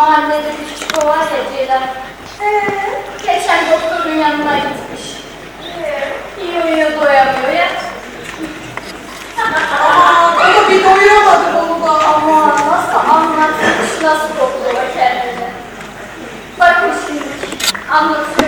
mahallede bir küçük o var ya Ceylan. Geçen doktorun yanına gitmiş. Yiyor yiyor doyamıyor ya. Ama bir doyuramadım onu da. Ama nasıl anlatmış, nasıl doktora kendini. Bakın şimdi, anlatıyorum.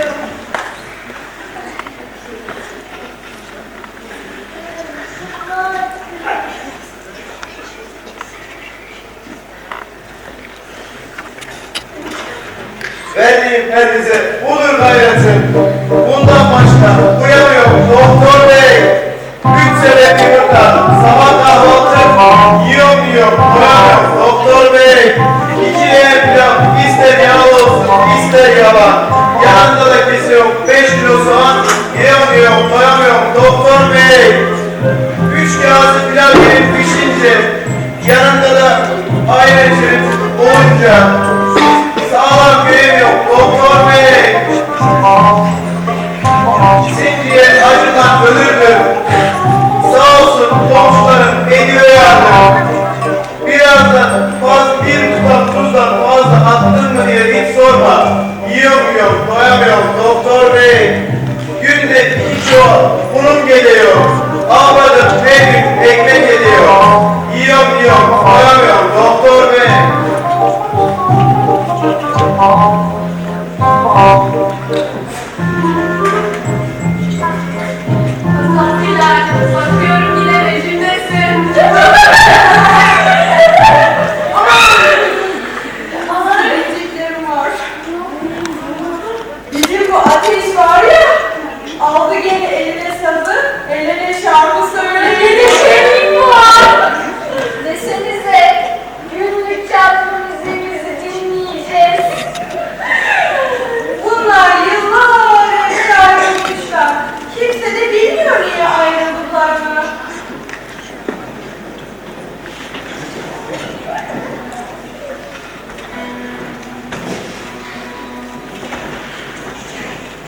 Verdiğim herkese budur gayretim. Bundan başka uyamıyorum doktor bey. Üç sene bir sabah kahvaltı yiyorum yiyorum uyamıyorum doktor bey. İki yer pilav ister yağlı olsun ister yalan. Yanında da kesiyorum beş kilo soğan yiyorum doyamıyorum doktor bey. Üç kase pilav gelip pişince yanında da ayran içerim olunca Abdülkadir İlk sorma. Yiyemiyorum, doyamıyorum, doyamıyorum.